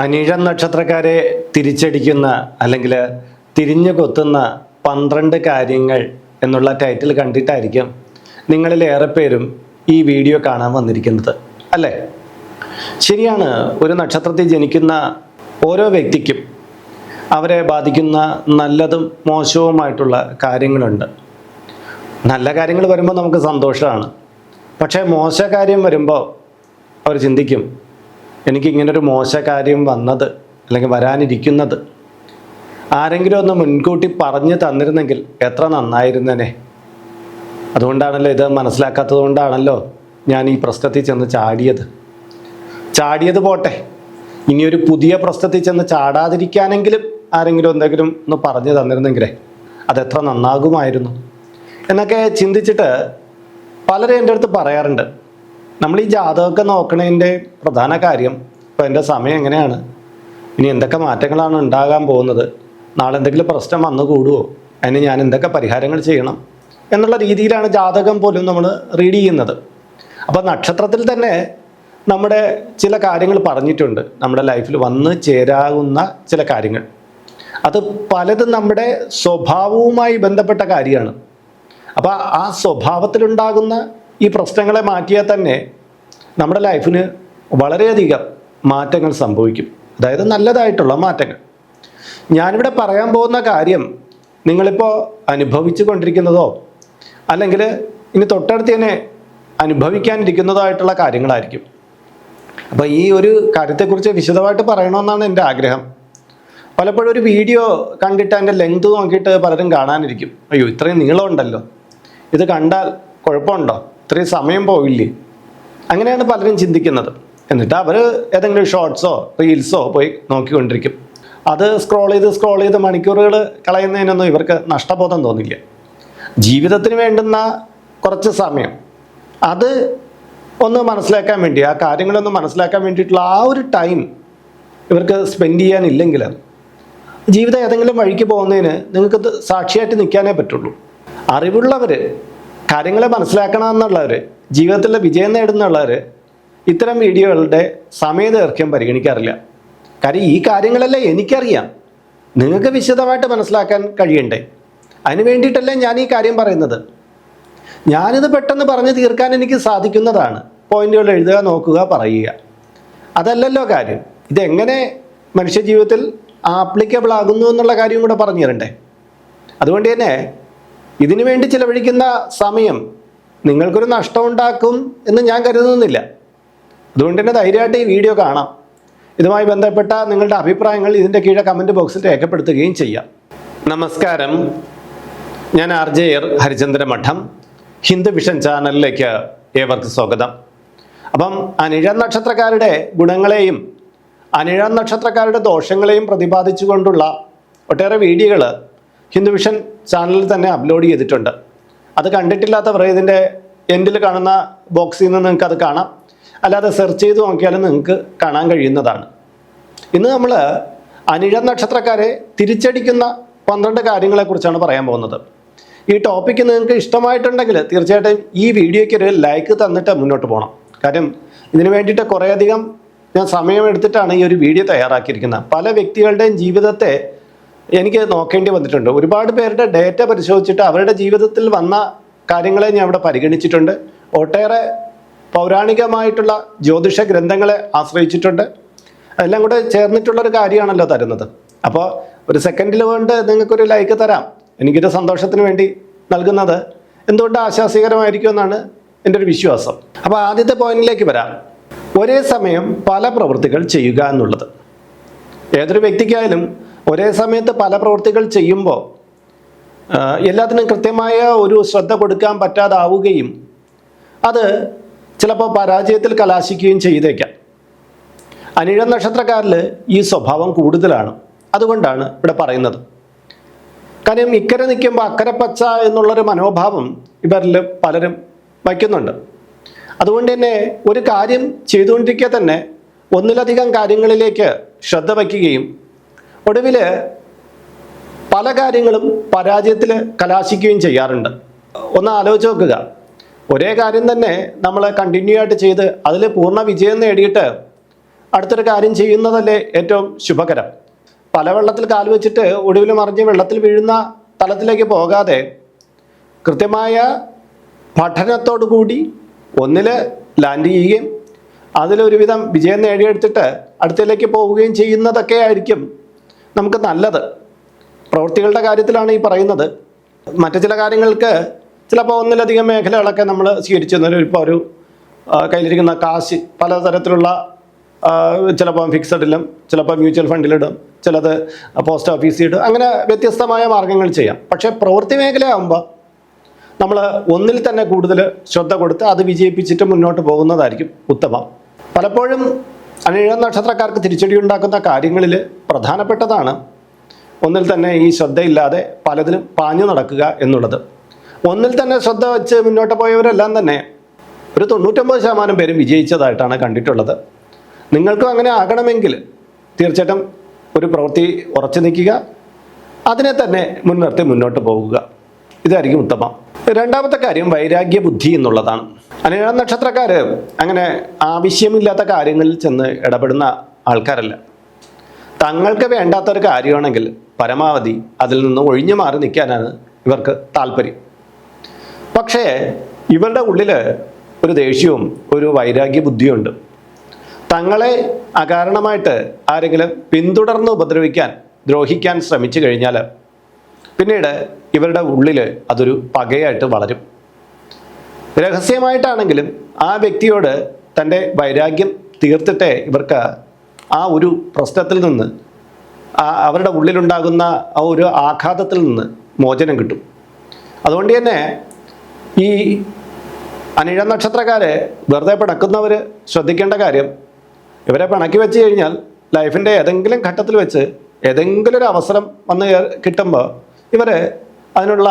അനിഴം നക്ഷത്രക്കാരെ തിരിച്ചടിക്കുന്ന അല്ലെങ്കിൽ തിരിഞ്ഞു കൊത്തുന്ന പന്ത്രണ്ട് കാര്യങ്ങൾ എന്നുള്ള ടൈറ്റിൽ കണ്ടിട്ടായിരിക്കും നിങ്ങളിലേറെ പേരും ഈ വീഡിയോ കാണാൻ വന്നിരിക്കുന്നത് അല്ലേ? ശരിയാണ് ഒരു നക്ഷത്രത്തിൽ ജനിക്കുന്ന ഓരോ വ്യക്തിക്കും അവരെ ബാധിക്കുന്ന നല്ലതും മോശവുമായിട്ടുള്ള കാര്യങ്ങളുണ്ട്. നല്ല കാര്യങ്ങൾ വരുമ്പോൾ നമുക്ക് സന്തോഷമാണ്. പക്ഷേ മോശ കാര്യം വരുമ്പോൾ അവർ ചിന്തിക്കും എനിക്ക് ഇങ്ങനൊരു മോശ കാര്യം വന്നത് അല്ലെങ്കിൽ വരാനിരിക്കുന്നത്. ആരെങ്കിലും ഒന്ന് മുൻകൂട്ടി പറഞ്ഞു തന്നിരുന്നെങ്കിൽ എത്ര നന്നായിരുന്നേനെ. അതുകൊണ്ടാണല്ലോ ഇത് മനസ്സിലാക്കാത്തത് കൊണ്ടാണല്ലോ ഞാൻ ഈ പ്രശ്നത്തിൽ ചെന്ന് ചാടിയത്. ചാടിയത് പോട്ടെ. ഇനിയൊരു പുതിയ പ്രശ്നത്തിൽ ചെന്ന് ചാടാതിരിക്കാനെങ്കിലും ആരെങ്കിലും എന്തെങ്കിലും ഒന്ന് പറഞ്ഞു തന്നിരുന്നെങ്കിലേ അതെത്ര നന്നാകുമായിരുന്നു. എന്നൊക്കെ ചിന്തിച്ചിട്ട് പലരും എന്റെ അടുത്ത് പറയാറുണ്ട്. നമ്മൾ ഈ ജാതകമൊക്കെ നോക്കണതിന്റെ പ്രധാന കാര്യം ഇപ്പോൾ എന്റെ സമയം എങ്ങനെയാണ്? ഇനി എന്തൊക്കെ മാറ്റങ്ങളാണ് ഉണ്ടാകാൻ പോകുന്നത്? നാളെ എന്തെങ്കിലും പ്രശ്നം വന്നു കൂടുമോ അതിന് ഞാൻ എന്തൊക്കെ പരിഹാരങ്ങൾ ചെയ്യണം? എന്നുള്ള രീതിയിലാണ് ജാതകം പോലും നമ്മൾ റീഡ് ചെയ്യുന്നത്. അപ്പോൾ നക്ഷത്രത്തിൽ തന്നെ നമ്മുടെ ചില കാര്യങ്ങൾ പറഞ്ഞിട്ടുണ്ട്. നമ്മുടെ ലൈഫിൽ വന്ന് ചേരാവുന്ന ചില കാര്യങ്ങൾ. അത് പലതും നമ്മുടെ സ്വഭാവവുമായി ബന്ധപ്പെട്ട കാര്യമാണ്. അപ്പോൾ ആ സ്വഭാവത്തിലുണ്ടാകുന്ന ഈ പ്രശ്നങ്ങളെ മാറ്റിയാൽ തന്നെ നമ്മുടെ ലൈഫിന് വളരെയധികം മാറ്റങ്ങൾ സംഭവിക്കും. അതായത് നല്ലതായിട്ടുള്ള മാറ്റങ്ങൾ. ഞാനിവിടെ പറയാൻ പോകുന്ന കാര്യം നിങ്ങളിപ്പോൾ അനുഭവിച്ചു കൊണ്ടിരിക്കുന്നതോ അല്ലെങ്കിൽ ഇനി തൊട്ടടുത്ത് തന്നെ അനുഭവിക്കാനിരിക്കുന്നതോ ആയിട്ടുള്ള കാര്യങ്ങളായിരിക്കും. അപ്പോൾ ഈ ഒരു കാര്യത്തെക്കുറിച്ച് വിശദമായിട്ട് പറയണമെന്നാണ് എന്റെ ആഗ്രഹം. പലപ്പോഴും ഒരു വീഡിയോ കണ്ടിട്ട് അതിന്റെ ലെങ്ത് നോക്കിയിട്ട് പലരും കാണാനിരിക്കും. അയ്യോ ഇത്രയും നീളമുണ്ടല്ലോ. ഇത് കണ്ടാൽ കുഴപ്പമുണ്ടോ? ഇത്രയും സമയം പോയില്ലേ? അങ്ങനെയാണ് പലരും ചിന്തിക്കുന്നത്. എന്നിട്ട് അവർ ഏതെങ്കിലും ഷോർട്സോ റീൽസോ പോയി നോക്കിക്കൊണ്ടിരിക്കും. അത് സ്ക്രോൾ ചെയ്ത് സ്ക്രോൾ ചെയ്ത് മണിക്കൂറുകൾ കളയുന്നതിനൊന്നും ഇവർക്ക് നഷ്ടബോധം തോന്നില്ല. ജീവിതത്തിന് വേണ്ടുന്ന കുറച്ച് സമയം. അത് ഒന്ന് മനസ്സിലാക്കാൻ വേണ്ടി ആ കാര്യങ്ങളൊന്ന് മനസ്സിലാക്കാൻ വേണ്ടിയിട്ടുള്ള ആ ഒരു ടൈം ഇവർക്ക് സ്പെൻഡ് ചെയ്യാനില്ലെങ്കിൽ ജീവിതം ഏതെങ്കിലും വഴിക്ക് പോകുന്നതിന് നിങ്ങൾക്ക് സാക്ഷിയായിട്ട് നിൽക്കാനേ പറ്റുള്ളൂ. അറിവുള്ളവർ കാര്യങ്ങളെ മനസ്സിലാക്കണമെന്നുള്ളവർ ജീവിതത്തിലെ വിജയം നേടുന്നുള്ളവർ ഇത്തരം വീഡിയോകളുടെ സമയദൈർഘ്യം പരിഗണിക്കാറില്ല. കാര്യം ഈ കാര്യങ്ങളല്ലേ എനിക്കറിയാം. നിങ്ങൾക്ക് വിശദമായിട്ട് മനസ്സിലാക്കാൻ കഴിയണ്ടേ? അതിന് വേണ്ടിയിട്ടല്ലേ ഞാൻ ഈ കാര്യം പറയുന്നത്. ഞാനിത് പെട്ടെന്ന് പറഞ്ഞ് തീർക്കാൻ എനിക്ക് സാധിക്കുന്നതാണ്. പോയിന്റുകൾ എഴുതുക നോക്കുക പറയുക. അതല്ലല്ലോ കാര്യം. ഇതെങ്ങനെ മനുഷ്യജീവിതത്തിൽ ആപ്ലിക്കബിൾ ആകുന്നു എന്നുള്ള കാര്യം കൂടെ പറഞ്ഞു തരണ്ടേ? അതുകൊണ്ട് തന്നെ ഇതിനു വേണ്ടി ചിലവഴിക്കുന്ന സമയം നിങ്ങൾക്കൊരു നഷ്ടം ഉണ്ടാക്കും എന്ന് ഞാൻ കരുതുന്നില്ല. അതുകൊണ്ട് തന്നെ ധൈര്യമായിട്ട് ഈ വീഡിയോ കാണാം. ഇതുമായി ബന്ധപ്പെട്ട നിങ്ങളുടെ അഭിപ്രായങ്ങൾ ഇതിന്റെ കീഴെ കമന്റ് ബോക്സിൽ രേഖപ്പെടുത്തുകയും ചെയ്യാം. നമസ്കാരം. ഞാൻ ആർ ജെ എർ ഹരിചന്ദ്ര മഠം ഹിന്ദു വിഷൻ ചാനലിലേക്ക് ഏവർക്ക് സ്വാഗതം. അപ്പം അനിഴ നക്ഷത്രക്കാരുടെ ഗുണങ്ങളെയും അനിഴ നക്ഷത്രക്കാരുടെ ദോഷങ്ങളെയും പ്രതിപാദിച്ചുകൊണ്ടുള്ള ഒട്ടേറെ വീഡിയോകൾ ഹിന്ദു വിഷൻ ചാനലിൽ തന്നെ അപ്ലോഡ് ചെയ്തിട്ടുണ്ട്. അത് കണ്ടിട്ടില്ലാത്തവർ ഇതിന്റെ എൻഡിൽ കാണുന്ന ബോക്സിൽ നിന്ന് നിങ്ങൾക്ക് അത് കാണാം. അല്ലാതെ സെർച്ച് ചെയ്ത് നോക്കിയാലും നിങ്ങൾക്ക് കാണാൻ കഴിയുന്നതാണ്. ഇന്ന് നമ്മൾ അനിഴ നക്ഷത്രക്കാരെ തിരിച്ചടിക്കുന്ന പന്ത്രണ്ട് കാര്യങ്ങളെക്കുറിച്ചാണ് പറയാൻ പോകുന്നത്. ഈ ടോപ്പിക്ക് നിങ്ങൾക്ക് ഇഷ്ടമായിട്ടുണ്ടെങ്കിൽ തീർച്ചയായിട്ടും ഈ വീഡിയോയ്ക്ക് ഒരു ലൈക്ക് തന്നിട്ട് മുന്നോട്ട് പോകണം കാര്യം ഇതിനു വേണ്ടിയിട്ട് കുറേയധികം ഞാൻ സമയമെടുത്തിട്ടാണ് ഈ ഒരു വീഡിയോ തയ്യാറാക്കിയിരിക്കുന്നത്. പല വ്യക്തികളുടെയും ജീവിതത്തെ എനിക്ക് നോക്കേണ്ടി വന്നിട്ടുണ്ട്. ഒരുപാട് പേരുടെ ഡേറ്റ പരിശോധിച്ചിട്ട് അവരുടെ ജീവിതത്തിൽ വന്ന കാര്യങ്ങളെ ഞാൻ ഇവിടെ പരിഗണിച്ചിട്ടുണ്ട്. ഒട്ടേറെ പൗരാണികമായിട്ടുള്ള ജ്യോതിഷ ഗ്രന്ഥങ്ങളെ ആശ്രയിച്ചിട്ടുണ്ട്. അതെല്ലാം കൂടെ ചേർന്നിട്ടുള്ളൊരു കാര്യമാണല്ലോ തരുന്നത്. അപ്പോൾ ഒരു സെക്കൻഡിൽ കൊണ്ട് നിങ്ങൾക്കൊരു ലൈക്ക് തരാം. എനിക്കൊരു സന്തോഷത്തിന് വേണ്ടി നൽകുന്നത് എന്തുകൊണ്ട് ആശാസ്യകരമായിരിക്കും എന്നാണ് എന്റെ ഒരു വിശ്വാസം. അപ്പോൾ ആദ്യത്തെ പോയിന്റിലേക്ക് വരാം. ഒരേ സമയം പല പ്രവൃത്തികൾ ചെയ്യുക എന്നുള്ളത്. ഏതൊരു വ്യക്തിക്കായാലും ഒരേ സമയത്ത് പല പ്രവൃത്തികൾ ചെയ്യുമ്പോൾ എല്ലാത്തിനും കൃത്യമായ ഒരു ശ്രദ്ധ കൊടുക്കാൻ പറ്റാതാവുകയും അത് ചിലപ്പോൾ പരാജയത്തിൽ കലാശിക്കുകയും ചെയ്തേക്കാം. അനിഴ നക്ഷത്രക്കാരിൽ ഈ സ്വഭാവം കൂടുതലാണ്. അതുകൊണ്ടാണ് ഇവിടെ പറയുന്നത്. കാര്യം ഇക്കരെ നിൽക്കുമ്പോൾ അക്കരെ പച്ച എന്നുള്ളൊരു മനോഭാവം ഇവരിൽ പലരും വയ്ക്കുന്നുണ്ട്. അതുകൊണ്ട് തന്നെ ഒരു കാര്യം ചെയ്തുകൊണ്ടിരിക്കെ തന്നെ ഒന്നിലധികം കാര്യങ്ങളിലേക്ക് ശ്രദ്ധ വയ്ക്കുകയും ഒടുവിൽ പല കാര്യങ്ങളും പരാജയത്തിൽ കലാശിക്കുകയും ചെയ്യാറുണ്ട്. ഒന്ന് ആലോചിച്ച് നോക്കുക. ഒരേ കാര്യം തന്നെ നമ്മൾ കണ്ടിന്യൂ ആയിട്ട് ചെയ്ത് അതിൽ പൂർണ വിജയം നേടിയിട്ട് അടുത്തൊരു കാര്യം ചെയ്യുന്നതല്ലേ ഏറ്റവും ശുഭകരം. പല വെള്ളത്തിൽ കാൽ വെച്ചിട്ട് ഒടുവിൽ മറിഞ്ഞ് വെള്ളത്തിൽ വീഴുന്ന തലത്തിലേക്ക് പോകാതെ കൃത്യമായ പഠനത്തോടു കൂടി ഒന്നിൽ ലാൻഡ് ചെയ്യുകയും അതിലൊരുവിധം വിജയം നേടിയെടുത്തിട്ട് അടുത്തതിലേക്ക് പോവുകയും ചെയ്യുന്നതൊക്കെ ആയിരിക്കും നമുക്ക് നല്ലത്. പ്രവൃത്തികളുടെ കാര്യത്തിലാണ് ഈ പറയുന്നത്. മറ്റു ചില കാര്യങ്ങൾക്ക് ചിലപ്പോൾ ഒന്നിലധികം മേഖലകളൊക്കെ നമ്മൾ സ്വീകരിച്ചു ഇപ്പോൾ ഒരു കയ്യിലിരിക്കുന്ന കാശ് പലതരത്തിലുള്ള ചിലപ്പോൾ ഫിക്സഡിലും ചിലപ്പോൾ മ്യൂച്വൽ ഫണ്ടിലിടും ചിലത് പോസ്റ്റ് ഓഫീസിൽ ഇടും. അങ്ങനെ വ്യത്യസ്തമായ മാർഗങ്ങൾ ചെയ്യാം. പക്ഷേ പ്രവൃത്തി മേഖലയാകുമ്പോൾ നമ്മൾ ഒന്നിൽ തന്നെ കൂടുതൽ ശ്രദ്ധ കൊടുത്ത് അത് വിജയിപ്പിച്ചിട്ട് മുന്നോട്ട് പോകുന്നതായിരിക്കും ഉത്തമം. പലപ്പോഴും അനിഴ നക്ഷത്രക്കാർക്ക് തിരിച്ചടി ഉണ്ടാക്കുന്ന കാര്യങ്ങളിൽ പ്രധാനപ്പെട്ടതാണ് ഒന്നിൽ തന്നെ ഈ ശ്രദ്ധയില്ലാതെ പലതിലും പാഞ്ഞു നടക്കുക എന്നുള്ളത്. ഒന്നിൽ തന്നെ ശ്രദ്ധ വെച്ച് മുന്നോട്ട് പോയവരെല്ലാം തന്നെ ഒരു തൊണ്ണൂറ്റൊമ്പത് ശതമാനം പേരും വിജയിച്ചതായിട്ടാണ് കണ്ടിട്ടുള്ളത്. നിങ്ങൾക്കും അങ്ങനെ ആകണമെങ്കിൽ തീർച്ചയായിട്ടും ഒരു പ്രവൃത്തി ഉറച്ചു നിൽക്കുക അതിനെ തന്നെ മുൻനിർത്തി മുന്നോട്ട് പോകുക. ഇതായിരിക്കും ഉത്തമം. രണ്ടാമത്തെ കാര്യം വൈരാഗ്യ ബുദ്ധി എന്നുള്ളതാണ്. അനിഴ നക്ഷത്രക്കാർ അങ്ങനെ ആവശ്യമില്ലാത്ത കാര്യങ്ങളിൽ ചെന്ന് ഇടപെടുന്ന ആൾക്കാരല്ല. തങ്ങൾക്ക് വേണ്ടാത്തൊരു കാര്യമാണെങ്കിൽ പരമാവധി അതിൽ നിന്ന് ഒഴിഞ്ഞു മാറി നിൽക്കാനാണ് ഇവർക്ക് താല്പര്യം. പക്ഷേ ഇവരുടെ ഉള്ളിൽ ഒരു ദേഷ്യവും ഒരു വൈരാഗ്യ ബുദ്ധിയുണ്ട്. തങ്ങളെ അകാരണമായിട്ട് ആരെങ്കിലും പിന്തുടർന്ന് ഉപദ്രവിക്കാൻ ദ്രോഹിക്കാൻ ശ്രമിച്ചു കഴിഞ്ഞാൽ പിന്നീട് ഇവരുടെ ഉള്ളിൽ അതൊരു പകയായിട്ട് വളരും. രഹസ്യമായിട്ടാണെങ്കിലും ആ വ്യക്തിയോട് തന്റെ വൈരാഗ്യം തീർത്തിട്ടേ ഇവർക്ക് ആ ഒരു പ്രശ്നത്തിൽ നിന്ന് അവരുടെ ഉള്ളിലുണ്ടാകുന്ന ആ ഒരു ആഘാതത്തിൽ നിന്ന് മോചനം കിട്ടും. അതുകൊണ്ട് തന്നെ ഈ അനിഴ നക്ഷത്രക്കാരെ വെറുതെ പിണക്കുന്നവർ ശ്രദ്ധിക്കേണ്ട കാര്യം ഇവരെ പിണക്കി വെച്ച് കഴിഞ്ഞാൽ ലൈഫിന്റെ ഏതെങ്കിലും ഘട്ടത്തിൽ വെച്ച് ഏതെങ്കിലും ഒരു അവസരം വന്ന് കിട്ടുമ്പോൾ ഇവർ അതിനുള്ള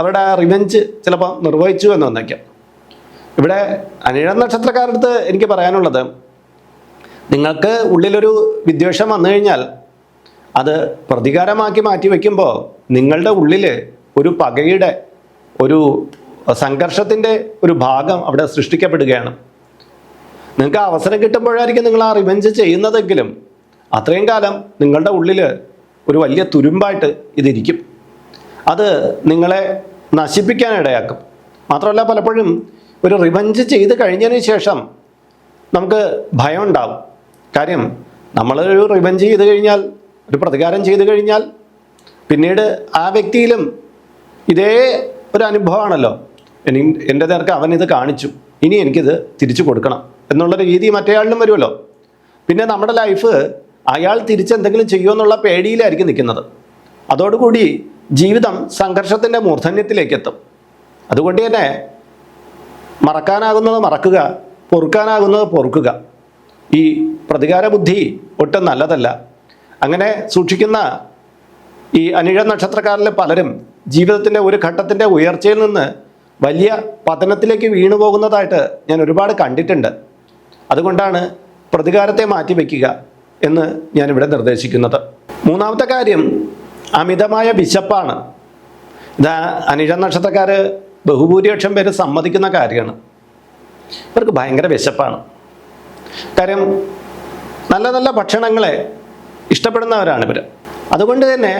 അവരുടെ റിവെഞ്ച് ചിലപ്പോൾ നിർവഹിച്ചു എന്ന് വന്നേക്കാം. ഇവിടെ അനിഴ നക്ഷത്രക്കാരുടെ അടുത്ത് എനിക്ക് പറയാനുള്ളത് നിങ്ങൾക്ക് ഉള്ളിലൊരു വിദ്വേഷം വന്നു കഴിഞ്ഞാൽ അത് പ്രതികാരമാക്കി മാറ്റി വയ്ക്കുമ്പോൾ നിങ്ങളുടെ ഉള്ളിൽ ഒരു പകയുടെ ഒരു സംഘർഷത്തിന്റെ ഒരു ഭാഗം അവിടെ സൃഷ്ടിക്കപ്പെടുകയാണ്. നിങ്ങൾക്ക് അവസരം കിട്ടുമ്പോഴായിരിക്കും നിങ്ങൾ ആ റിവെഞ്ച് ചെയ്യുന്നതെങ്കിലും അത്രയും കാലം നിങ്ങളുടെ ഉള്ളിൽ ഒരു വലിയ തുരുമ്പായിട്ട് ഇതിരിക്കും. അത് നിങ്ങളെ നശിപ്പിക്കാൻ ഇടയാക്കും. മാത്രമല്ല പലപ്പോഴും ഒരു റിവഞ്ച് ചെയ്ത് കഴിഞ്ഞതിന് ശേഷം നമുക്ക് ഭയം ഉണ്ടാവും. കാര്യം ഒരു റിവഞ്ച് ചെയ്ത് കഴിഞ്ഞാൽ ഒരു പ്രതികാരം ചെയ്ത് കഴിഞ്ഞാൽ പിന്നീട് ആ വ്യക്തിയിലും ഇതേ ഒരു അനുഭവമാണല്ലോ. ഇനി എന്റെ നേർക്ക് അവൻ ഇത് കാണിച്ചു. ഇനി എനിക്കിത് തിരിച്ചു കൊടുക്കണം എന്നുള്ള രീതി മറ്റേയാളിലും വരുമല്ലോ. പിന്നെ നമ്മുടെ ലൈഫ് അയാൾ തിരിച്ചെന്തെങ്കിലും ചെയ്യുമെന്നുള്ള പേടിയിലായിരിക്കും നിൽക്കുന്നത്. അതോടുകൂടി ജീവിതം സംഘർഷത്തിന്റെ മൂർധന്യത്തിലേക്ക് എത്തും. അതുകൊണ്ട് തന്നെ മറക്കാനാകുന്നത് മറക്കുക പൊറുക്കാനാകുന്നത് പൊറുക്കുക. ഈ പ്രതികാര ബുദ്ധി ഒട്ടും നല്ലതല്ല. അങ്ങനെ സൂക്ഷിക്കുന്ന ഈ അനിഴ നക്ഷത്രക്കാരിലെ പലരും ജീവിതത്തിന്റെ ഒരു ഘട്ടത്തിന്റെ ഉയർച്ചയിൽ നിന്ന് വലിയ പതനത്തിലേക്ക് വീണു പോകുന്നതായിട്ട് ഞാൻ ഒരുപാട് കണ്ടിട്ടുണ്ട്. അതുകൊണ്ടാണ് പ്രതികാരത്തെ മാറ്റിവെക്കുക എന്ന് ഞാനിവിടെ നിർദ്ദേശിക്കുന്നത്. മൂന്നാമത്തെ കാര്യം അമിതമായ വിശപ്പാണ്. ഇത് അനിഴ നക്ഷത്രക്കാർ ബഹുഭൂരിപക്ഷം പേര് സമ്മതിക്കുന്ന കാര്യമാണ്. ഇവർക്ക് ഭയങ്കര വിശപ്പാണ്. കാര്യം നല്ല നല്ല ഭക്ഷണങ്ങളെ ഇഷ്ടപ്പെടുന്നവരാണ് ഇവർ അതുകൊണ്ട് തന്നെ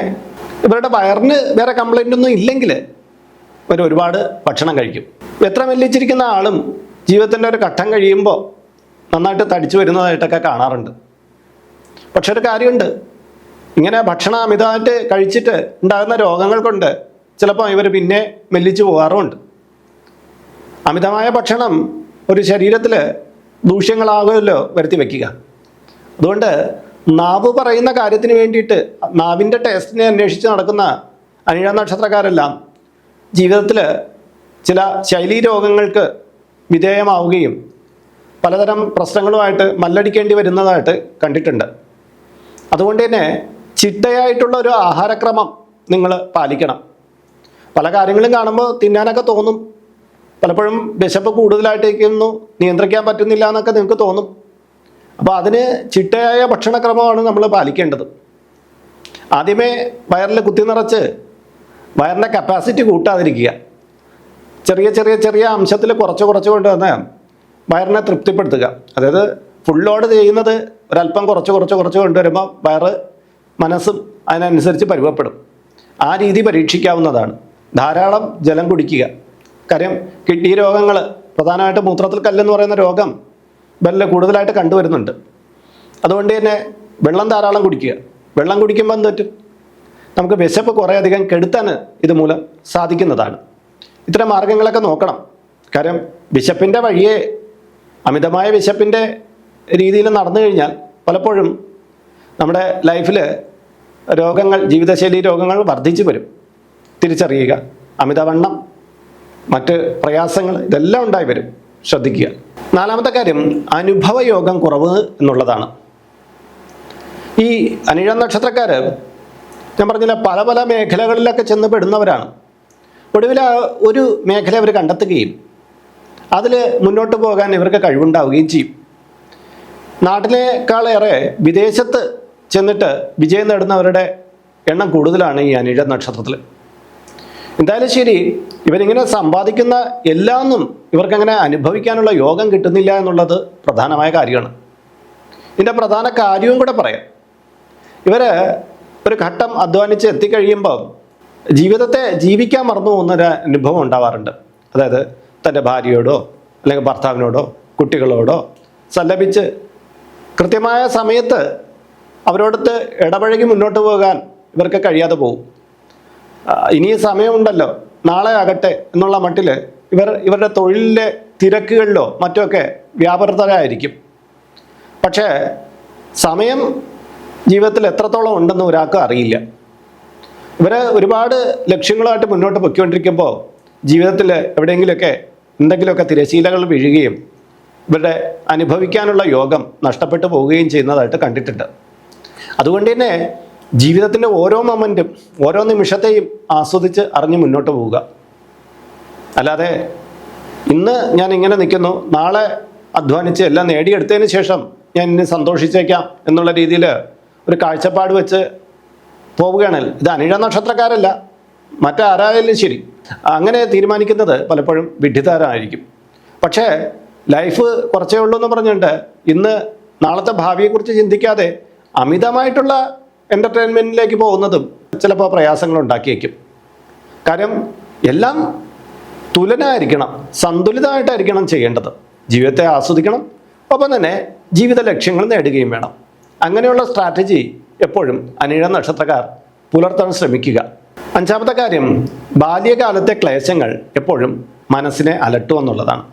ഇവരുടെ വയറിന് വേറെ കംപ്ലൈന്റ് ഒന്നും ഇല്ലെങ്കിൽ ഇവർ ഒരുപാട് ഭക്ഷണം കഴിക്കും. എത്ര മെല്ലിച്ചിരിക്കുന്ന ആളും ജീവിതത്തിന്റെ ഒരു ഘട്ടം കഴിയുമ്പോൾ നന്നായിട്ട് തടിച്ചു വരുന്നതായിട്ടൊക്കെ കാണാറുണ്ട്. പക്ഷെ ഒരു കാര്യമുണ്ട്. ഇങ്ങനെ ഭക്ഷണം അമിതമായിട്ട് കഴിച്ചിട്ട് ഉണ്ടാകുന്ന രോഗങ്ങൾ കൊണ്ട് ചിലപ്പോൾ ഇവർ പിന്നെ മെല്ലിച്ചു പോകാറുമുണ്ട്. അമിതമായ ഭക്ഷണം ഒരു ശരീരത്തിൽ ദൂഷ്യങ്ങളാകുമല്ലോ വരുത്തി വയ്ക്കുക അതുകൊണ്ട് നാവ് പറയുന്ന കാര്യത്തിന് വേണ്ടിയിട്ട് നാവിന്റെ ടേസ്റ്റിനെ അന്വേഷിച്ച് നടക്കുന്ന അനിഴ നക്ഷത്രക്കാരെല്ലാം ജീവിതത്തിൽ ചില ശൈലീ രോഗങ്ങൾക്ക് വിധേയമാവുകയും പലതരം പ്രശ്നങ്ങളുമായിട്ട് മല്ലടിക്കേണ്ടി വരുന്നതായിട്ട് കണ്ടിട്ടുണ്ട്. അതുകൊണ്ട് തന്നെ ചിട്ടയായിട്ടുള്ള ഒരു ആഹാരക്രമം നിങ്ങൾ പാലിക്കണം. പല കാര്യങ്ങളും കാണുമ്പോൾ തിന്നാനൊക്കെ തോന്നും. പലപ്പോഴും വിശപ്പ് കൂടുതലായിട്ടേക്കുന്നു നിയന്ത്രിക്കാൻ പറ്റുന്നില്ല എന്നൊക്കെ നിങ്ങൾക്ക് തോന്നും. അപ്പോൾ അതിന് ചിട്ടയായ ഭക്ഷണക്രമമാണ് നമ്മൾ പാലിക്കേണ്ടത്. ആദ്യമേ വയറിൽ കുത്തി നിറച്ച് വയറിന്റെ കപ്പാസിറ്റി കൂട്ടാതിരിക്കുക. ചെറിയ ചെറിയ ചെറിയ അംശത്തിൽ കുറച്ച് കുറച്ച് കൊണ്ടുവന്ന് വയറിനെ തൃപ്തിപ്പെടുത്തുക. അതായത് ഫുൾ ലോഡ് ചെയ്യുന്നത് ഒരല്പം കുറച്ച് കുറച്ച് കുറച്ച് കൊണ്ടുവരുമ്പോൾ വയറ് മനസ്സും അതിനനുസരിച്ച് പരുവപ്പെടും ആ രീതി പരീക്ഷിക്കാവുന്നതാണ്. ധാരാളം ജലം കുടിക്കുക. കാര്യം കിഡ്നി രോഗങ്ങൾ പ്രധാനമായിട്ട് മൂത്രത്തിൽ കല്ലെന്ന് പറയുന്ന രോഗം വല്ല കൂടുതലായിട്ട് കണ്ടുവരുന്നുണ്ട്. അതുകൊണ്ട് തന്നെ വെള്ളം ധാരാളം കുടിക്കുക. വെള്ളം കുടിക്കുമ്പോൾ എന്ത് പറ്റും? നമുക്ക് വിശപ്പ് കുറേ അധികം കെടുത്താൻ ഇതുമൂലം സാധിക്കുന്നതാണ്. ഇത്തരം മാർഗങ്ങളൊക്കെ നോക്കണം. കാര്യം വിശപ്പിന്റെ വഴിയെ അമിതമായ വിശപ്പിന്റെ രീതിയിൽ നടന്നു കഴിഞ്ഞാൽ പലപ്പോഴും നമ്മുടെ ലൈഫിൽ രോഗങ്ങൾ ജീവിതശൈലി രോഗങ്ങൾ വർദ്ധിച്ചു വരും. തിരിച്ചറിയുക. അമിതവണ്ണം മറ്റ് പ്രയാസങ്ങൾ ഇതെല്ലാം ഉണ്ടായി വരും. ശ്രദ്ധിക്കുക. നാലാമത്തെ കാര്യം അനുഭവയോഗം കുറവ് എന്നുള്ളതാണ്. ഈ അനിഴ നക്ഷത്രക്കാർ ഞാൻ പറഞ്ഞില്ല പല പല മേഖലകളിലൊക്കെ ചെന്ന് പെടുന്നവരാണ്. ഒടുവിൽ ഒരു മേഖല അവർ കണ്ടെത്തുകയും അതിൽ മുന്നോട്ട് പോകാൻ ഇവർക്ക് കഴിവുണ്ടാവുകയും ചെയ്യും. നാട്ടിലേക്കാളേറെ വിദേശത്ത് ചെന്നിട്ട് വിജയം നേടുന്നവരുടെ എണ്ണം കൂടുതലാണ് ഈ അനിഴ നക്ഷത്രത്തിൽ എന്തായാലും ശരി ഇവരിങ്ങനെ സമ്പാദിക്കുന്ന എല്ലാന്നും ഇവർക്കങ്ങനെ അനുഭവിക്കാനുള്ള യോഗം കിട്ടുന്നില്ല എന്നുള്ളത് പ്രധാനമായ കാര്യമാണ്. ഇതിന്റെ പ്രധാന കാര്യവും കൂടെ പറയാം. ഇവർ ഒരു ഘട്ടം അധ്വാനിച്ച് എത്തിക്കഴിയുമ്പോൾ ജീവിതത്തെ ജീവിക്കാൻ മറന്നു പോകുന്നൊരു അനുഭവം ഉണ്ടാവാറുണ്ട്. അതായത് തന്റെ ഭാര്യയോടോ അല്ലെങ്കിൽ ഭർത്താവിനോടോ കുട്ടികളോടോ സല്ലപിച്ച് കൃത്യമായ സമയത്ത് അവരോടത്ത് ഇടപഴകി മുന്നോട്ട് പോകാൻ ഇവർക്ക് കഴിയാതെ പോകും. ഇനി സമയമുണ്ടല്ലോ. നാളെ ആകട്ടെ എന്നുള്ള മട്ടിൽ ഇവർ ഇവരുടെ തൊഴിലിലെ തിരക്കുകളിലോ മറ്റൊക്കെ വ്യാപൃതരായിരിക്കും. പക്ഷേ സമയം ജീവിതത്തിൽ എത്രത്തോളം ഉണ്ടെന്ന് ഒരാൾക്കും അറിയില്ല. ഇവർ ഒരുപാട് ലക്ഷ്യങ്ങളായിട്ട് മുന്നോട്ട് പൊയ്ക്കൊണ്ടിരിക്കുമ്പോൾ ജീവിതത്തിൽ എവിടെയെങ്കിലുമൊക്കെ എന്തെങ്കിലുമൊക്കെ തിരശീലകൾ വീഴുകയും ഇവരുടെ അനുഭവിക്കാനുള്ള യോഗം നഷ്ടപ്പെട്ടു പോവുകയും ചെയ്യുന്നതായിട്ട് കണ്ടിട്ടുണ്ട്. അതുകൊണ്ട് തന്നെ ജീവിതത്തിന്റെ ഓരോ മൊമെന്റും ഓരോ നിമിഷത്തെയും ആസ്വദിച്ച് അറിഞ്ഞ് മുന്നോട്ട് പോവുക. അല്ലാതെ ഇന്ന് ഞാൻ ഇങ്ങനെ നിൽക്കുന്നു നാളെ അധ്വാനിച്ച് എല്ലാം നേടിയെടുത്തതിന് ശേഷം ഞാൻ ഇനി സന്തോഷിച്ചേക്കാം എന്നുള്ള രീതിയിൽ ഒരു കാഴ്ചപ്പാട് വെച്ച് പോവുകയാണെങ്കിൽ ഇത് അനിഴ നക്ഷത്രക്കാരല്ല മറ്റാരായാലും ശരി. അങ്ങനെ തീരുമാനിക്കുന്നത് പലപ്പോഴും വിഡ്ഢിതാരായിരിക്കും. പക്ഷേ ലൈഫ് കുറച്ചേ ഉള്ളൂ എന്ന് പറഞ്ഞിട്ട് ഇന്ന് നാളത്തെ ഭാവിയെക്കുറിച്ച് ചിന്തിക്കാതെ അമിതമായിട്ടുള്ള എന്റർടൈൻമെന്റിലേക്ക് പോകുന്നതും ചിലപ്പോൾ പ്രയാസങ്ങൾ ഉണ്ടാക്കിയേക്കും. കാര്യം എല്ലാം തുലനായിരിക്കണം സന്തുലിതമായിട്ടായിരിക്കണം ചെയ്യേണ്ടത്. ജീവിതത്തെ ആസ്വദിക്കണം ഒപ്പം തന്നെ ജീവിത ലക്ഷ്യങ്ങൾ നേടുകയും വേണം. അങ്ങനെയുള്ള സ്ട്രാറ്റജി എപ്പോഴും അനിഴ നക്ഷത്രക്കാർ പുലർത്താൻ ശ്രമിക്കുക. അഞ്ചാമത്തെ കാര്യം ബാല്യകാലത്തെ ക്ലേശങ്ങൾ എപ്പോഴും മനസ്സിനെ അലട്ടുമെന്നുള്ളതാണ്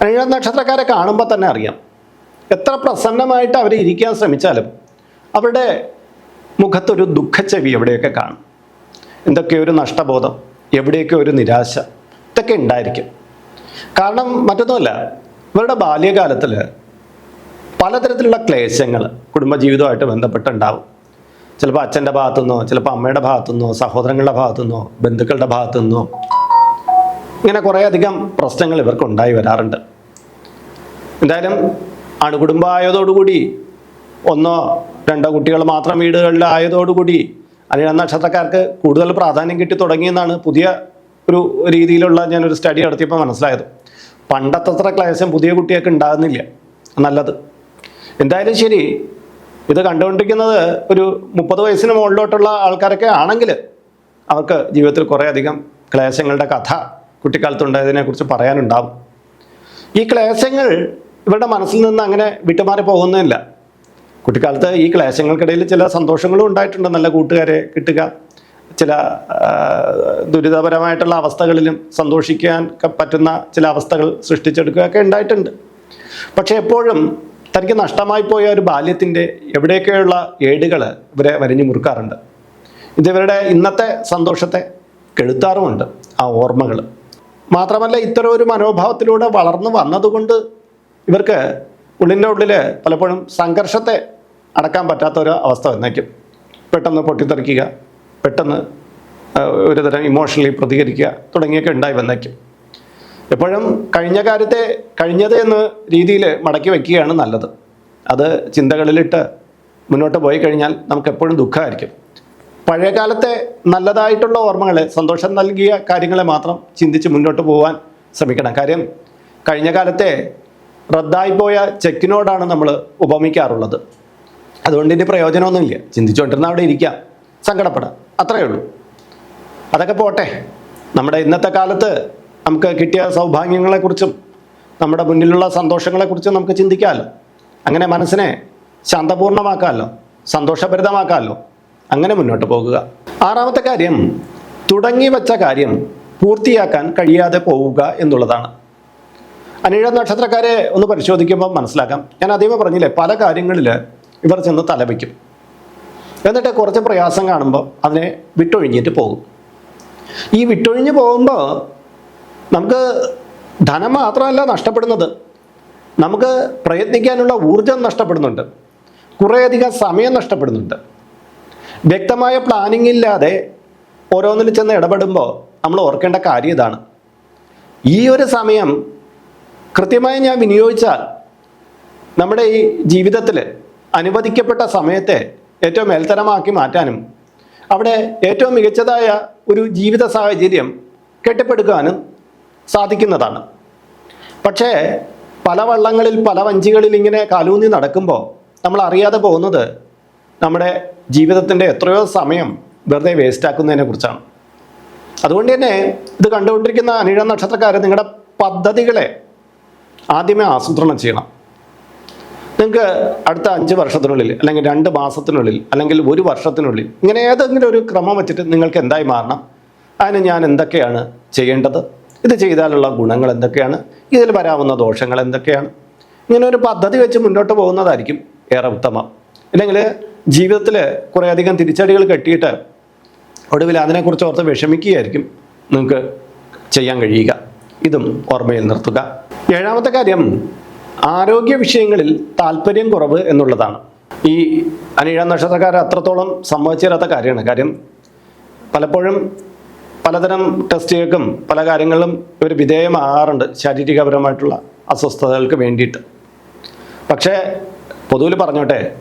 അനിഴ നക്ഷത്രക്കാരെ കാണുമ്പോൾ തന്നെ അറിയാം. എത്ര പ്രസന്നമായിട്ട് അവർ ഇരിക്കാൻ ശ്രമിച്ചാലും അവരുടെ മുഖത്തൊരു ദുഃഖച്ചെവി എവിടെയൊക്കെ കാണും? എന്തൊക്കെയോ ഒരു നഷ്ടബോധം? എവിടെയൊക്കെ ഒരു നിരാശ? ഇതൊക്കെ ഉണ്ടായിരിക്കും. കാരണം മറ്റൊന്നുമല്ല ഇവരുടെ ബാല്യകാലത്തിൽ പലതരത്തിലുള്ള ക്ലേശങ്ങൾ കുടുംബജീവിതമായിട്ട് ബന്ധപ്പെട്ടുണ്ടാവും. ചിലപ്പോൾ അച്ഛന്റെ ഭാഗത്തുനിന്നോ ചിലപ്പോൾ അമ്മയുടെ ഭാഗത്തുനിന്നോ സഹോദരങ്ങളുടെ ഭാഗത്തുനിന്നോ ബന്ധുക്കളുടെ ഭാഗത്തുനിന്നോ ഇങ്ങനെ കുറേയധികം പ്രശ്നങ്ങൾ ഇവർക്ക് ഉണ്ടായി വരാറുണ്ട്. എന്തായാലും അണുകുടുംബമായതോടുകൂടി ഒന്നോ രണ്ടോ കുട്ടികൾ മാത്രം വീടുകളിൽ ആയതോടുകൂടി അനിഴ നക്ഷത്രക്കാർക്ക് കൂടുതൽ പ്രാധാന്യം കിട്ടി തുടങ്ങിയെന്നാണ് പുതിയ ഒരു രീതിയിലുള്ള ഞാനൊരു സ്റ്റഡി നടത്തിയപ്പോൾ മനസ്സിലായത്. പണ്ടത്തത്ര ക്ലേശം പുതിയ കുട്ടിയൊക്കെ ഉണ്ടാകുന്നില്ല. നല്ലത്. എന്തായാലും ശരി ഇത് കണ്ടുകൊണ്ടിരിക്കുന്നത് ഒരു മുപ്പത് വയസ്സിന് മുകളിലോട്ടുള്ള ആൾക്കാരൊക്കെ ആണെങ്കിൽ അവർക്ക് ജീവിതത്തിൽ കുറേയധികം ക്ലേശങ്ങളുടെ കഥ കുട്ടിക്കാലത്തുണ്ടായതിനെക്കുറിച്ച് പറയാനുണ്ടാവും. ഈ ക്ലേശങ്ങൾ ഇവരുടെ മനസ്സിൽ നിന്ന് അങ്ങനെ വിട്ടുമാറി പോകുന്നില്ല. കുട്ടിക്കാലത്ത് ഈ ക്ലേശങ്ങൾക്കിടയിൽ ചില സന്തോഷങ്ങളും ഉണ്ടായിട്ടുണ്ട്. നല്ല കൂട്ടുകാരെ കിട്ടുക. ചില ദുരിതപരമായിട്ടുള്ള അവസ്ഥകളിലും സന്തോഷിക്കാൻ പറ്റുന്ന ചില അവസ്ഥകൾ സൃഷ്ടിച്ചെടുക്കുകയൊക്കെ ഉണ്ടായിട്ടുണ്ട്. പക്ഷേ എപ്പോഴും തനിക്ക് നഷ്ടമായി പോയ ഒരു ബാല്യത്തിന്റെ എവിടെയൊക്കെയുള്ള ഏടുകൾ ഇവരെ വരിഞ്ഞു മുറുക്കാറുണ്ട്. ഇതിവരുടെ ഇന്നത്തെ സന്തോഷത്തെ കെടുത്താറുമുണ്ട് ആ ഓർമ്മകൾ മാത്രമല്ല ഇത്തരം ഒരു മനോഭാവത്തിലൂടെ വളർന്നു വന്നതുകൊണ്ട് ഇവർക്ക് ഉള്ളിന്റെ ഉള്ളിൽ പലപ്പോഴും സംഘർഷത്തെ അടക്കാൻ പറ്റാത്ത ഒരു അവസ്ഥ വന്നേക്കും. പെട്ടെന്ന് പൊട്ടിത്തെറിക്കുക പെട്ടെന്ന് ഒരു ഒരുതരം ഇമോഷണലി പ്രതികരിക്കുക തുടങ്ങിയൊക്കെ ഉണ്ടായി വന്നേക്കും. എപ്പോഴും കഴിഞ്ഞ കാര്യത്തെ കഴിഞ്ഞത് എന്ന രീതിയിൽ മടക്കി വയ്ക്കുകയാണ് നല്ലത്. അത് ചിന്തകളിലിട്ട് മുന്നോട്ട് പോയി കഴിഞ്ഞാൽ നമുക്ക് എപ്പോഴും ദുഃഖമായിരിക്കും. പഴയകാലത്തെ നല്ലതായിട്ടുള്ള ഓർമ്മകളെ സന്തോഷം നൽകിയ കാര്യങ്ങളെ മാത്രം ചിന്തിച്ച് മുന്നോട്ട് പോകാൻ ശ്രമിക്കണം. കാര്യം കഴിഞ്ഞ കാലത്തെ റദ്ദായിപ്പോയ ചെക്കിനോടാണ് നമ്മൾ ഉപമിക്കാറുള്ളത്. അതുകൊണ്ട് ഇതിന്റെ പ്രയോജനമൊന്നുമില്ല. ചിന്തിച്ചുകൊണ്ടിരുന്ന അവിടെ ഇരിക്കാം. സങ്കടപ്പെടാം. അത്രയേ ഉള്ളൂ. അതൊക്കെ പോട്ടെ. നമ്മുടെ ഇന്നത്തെ കാലത്ത് നമുക്ക് കിട്ടിയ സൗഭാഗ്യങ്ങളെക്കുറിച്ചും നമ്മുടെ മുന്നിലുള്ള സന്തോഷങ്ങളെക്കുറിച്ചും നമുക്ക് ചിന്തിക്കാമല്ലോ. അങ്ങനെ മനസ്സിനെ ശാന്തപൂർണമാക്കാമല്ലോ സന്തോഷഭരിതമാക്കാമല്ലോ. അങ്ങനെ മുന്നോട്ട് പോകുക. ആറാമത്തെ കാര്യം തുടങ്ങി വച്ച കാര്യം പൂർത്തിയാക്കാൻ കഴിയാതെ പോവുക എന്നുള്ളതാണ്. അനിഴ നക്ഷത്രക്കാരെ ഒന്ന് പരിശോധിക്കുമ്പോൾ മനസ്സിലാക്കാം. ഞാൻ ആദ്യമേ പറഞ്ഞില്ലേ പല കാര്യങ്ങളിൽ ഇവർ ചെന്ന് തലവയ്ക്കും എന്നിട്ട് കുറച്ച് പ്രയാസം കാണുമ്പോൾ അതിനെ വിട്ടൊഴിഞ്ഞിട്ട് പോകും. ഈ വിട്ടൊഴിഞ്ഞ് പോകുമ്പോൾ നമുക്ക് ധനം മാത്രമല്ല നഷ്ടപ്പെടുന്നത്. നമുക്ക് പ്രയത്നിക്കാനുള്ള ഊർജം നഷ്ടപ്പെടുന്നുണ്ട്. കുറേയധികം സമയം നഷ്ടപ്പെടുന്നുണ്ട്. വ്യക്തമായ പ്ലാനിംഗ് ഇല്ലാതെ ഓരോന്നിൽ ചെന്ന് ഇടപെടുമ്പോൾ നമ്മൾ ഓർക്കേണ്ട കാര്യം ഇതാണ്. ഈ ഒരു സമയം കൃത്യമായി ഞാൻ വിനിയോഗിച്ചാൽ നമ്മുടെ ഈ ജീവിതത്തിൽ അനുവദിക്കപ്പെട്ട സമയത്തെ ഏറ്റവും മേൽത്തരമാക്കി മാറ്റാനും അവിടെ ഏറ്റവും മികച്ചതായ ഒരു ജീവിത സാഹചര്യം കെട്ടിപ്പടുക്കാനും സാധിക്കുന്നതാണ്. പക്ഷേ പല വള്ളങ്ങളിൽ പല വഞ്ചികളിൽ ഇങ്ങനെ കാലൂന്നി നടക്കുമ്പോൾ നമ്മൾ അറിയാതെ പോകുന്നത് നമ്മുടെ ജീവിതത്തിന്റെ എത്രയോ സമയം വെറുതെ വേസ്റ്റാക്കുന്നതിനെ കുറിച്ചാണ്. അതുകൊണ്ട് തന്നെ ഇത് കണ്ടുകൊണ്ടിരിക്കുന്ന അനിഴ നക്ഷത്രക്കാർ നിങ്ങളുടെ പദ്ധതികളെ ആദ്യമേ ആസൂത്രണം ചെയ്യണം. നിങ്ങൾക്ക് അടുത്ത അഞ്ച് വർഷത്തിനുള്ളിൽ അല്ലെങ്കിൽ രണ്ട് മാസത്തിനുള്ളിൽ അല്ലെങ്കിൽ ഒരു വർഷത്തിനുള്ളിൽ ഇങ്ങനെ ഏതെങ്കിലും ഒരു ക്രമം വെച്ചിട്ട് നിങ്ങൾക്ക് എന്തായി മാറണം? അതിന് ഞാൻ എന്തൊക്കെയാണ് ചെയ്യേണ്ടത്? ഇത് ചെയ്താലുള്ള ഗുണങ്ങൾ എന്തൊക്കെയാണ്? ഇതിൽ വരാവുന്ന ദോഷങ്ങൾ എന്തൊക്കെയാണ്? ഇങ്ങനെ ഒരു പദ്ധതി വെച്ച് മുന്നോട്ട് പോകുന്നതായിരിക്കും ഏറെ ഉത്തമം. ഇല്ലെങ്കിൽ ജീവിതത്തിൽ കുറേയധികം തിരിച്ചടികൾ കെട്ടിയിട്ട് ഒടുവിൽ അതിനെക്കുറിച്ച് ഓർത്ത് വിഷമിക്കുകയായിരിക്കും നിങ്ങൾക്ക് ചെയ്യാൻ കഴിയുക. ഇതും ഓർമ്മയിൽ നിർത്തുക. ഏഴാമത്തെ കാര്യം ആരോഗ്യ വിഷയങ്ങളിൽ താല്പര്യം കുറവ് എന്നുള്ളതാണ്. ഈ അനിഴ നക്ഷത്രക്കാരെ അത്രത്തോളം സംഭവിച്ചേരാത്ത കാര്യമാണ്. കാര്യം പലപ്പോഴും പലതരം ടെസ്റ്റുകൾക്കും പല കാര്യങ്ങളിലും ഇവർ വിധേയമാകാറുണ്ട് ശാരീരികപരമായിട്ടുള്ള അസ്വസ്ഥതകൾക്ക് വേണ്ടിയിട്ട്. പക്ഷേ പൊതുവിൽ പറഞ്ഞോട്ടെ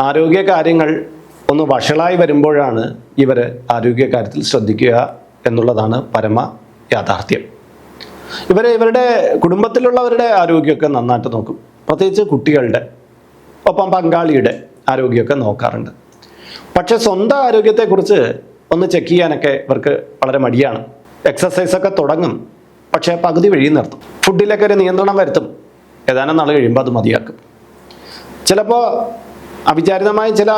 ആരോഗ്യ കാര്യങ്ങൾ ഒന്ന് വഷളായി വരുമ്പോഴാണ് ഇവർ ആരോഗ്യ കാര്യത്തിൽ ശ്രദ്ധിക്കുക എന്നുള്ളതാണ് പരമ യാഥാർത്ഥ്യം. ഇവർ ഇവരുടെ കുടുംബത്തിലുള്ളവരുടെ ആരോഗ്യമൊക്കെ നന്നായിട്ട് നോക്കും. പ്രത്യേകിച്ച് കുട്ടികളുടെ ഒപ്പം പങ്കാളിയുടെ ആരോഗ്യമൊക്കെ നോക്കാറുണ്ട്. പക്ഷെ സ്വന്തം ആരോഗ്യത്തെക്കുറിച്ച് ഒന്ന് ചെക്ക് ചെയ്യാനൊക്കെ ഇവർക്ക് വളരെ മടിയാണ്. എക്സസൈസൊക്കെ തുടങ്ങും പക്ഷേ പകുതി വഴി നിർത്തും. ഫുഡിലൊക്കെ ഒരു നിയന്ത്രണം വരുത്തും. ഏതാനും നാൾ കഴിയുമ്പോൾ അത് മതിയാക്കും. ചിലപ്പോൾ അവിചാരിതമായ ചില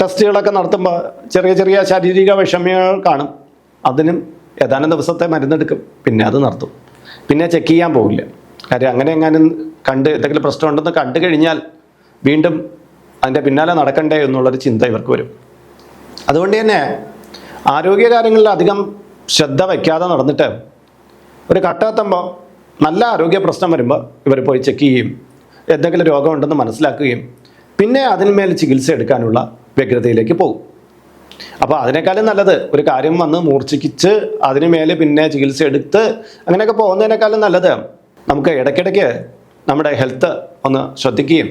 ടെസ്റ്റുകളൊക്കെ നടത്തുമ്പോൾ ചെറിയ ചെറിയ ശാരീരിക വിഷമങ്ങൾ കാണും. അതിനും ഏതാനും ദിവസത്തെ മരുന്നെടുക്കും. പിന്നെ അത് നിർത്തും പിന്നെ ചെക്ക് ചെയ്യാൻ പോകില്ല കാര്യം അങ്ങനെ എങ്ങാനും കണ്ട് എന്തെങ്കിലും പ്രശ്നമുണ്ടെന്ന് കണ്ടു കഴിഞ്ഞാൽ വീണ്ടും അതിന്റെ പിന്നാലെ നടക്കണ്ടേ എന്നുള്ളൊരു ചിന്ത ഇവർക്ക് വരും. അതുകൊണ്ട് തന്നെ ആരോഗ്യകാര്യങ്ങളിൽ അധികം ശ്രദ്ധ വയ്ക്കാതെ നടന്നിട്ട് ഒരു കട്ടെത്തുമ്പോൾ നല്ല ആരോഗ്യ പ്രശ്നം വരുമ്പോൾ ഇവർ പോയി ചെക്ക് ചെയ്യും. എന്തെങ്കിലും രോഗമുണ്ടെന്ന് മനസ്സിലാക്കുകയും പിന്നെ അതിന്മേൽ ചികിത്സ എടുക്കാനുള്ള വ്യഗ്രതയിലേക്ക് പോകും. അപ്പോൾ അതിനേക്കാളും നല്ലത് ഒരു കാര്യം വന്ന് മൂർച്ഛിക്കിച്ച് അതിന് മേലെ പിന്നെ ചികിത്സ എടുത്ത് അങ്ങനെയൊക്കെ പോകുന്നതിനേക്കാളും നല്ലത് നമുക്ക് ഇടയ്ക്കിടയ്ക്ക് നമ്മുടെ ഹെൽത്ത് ഒന്ന് ശ്രദ്ധിക്കുകയും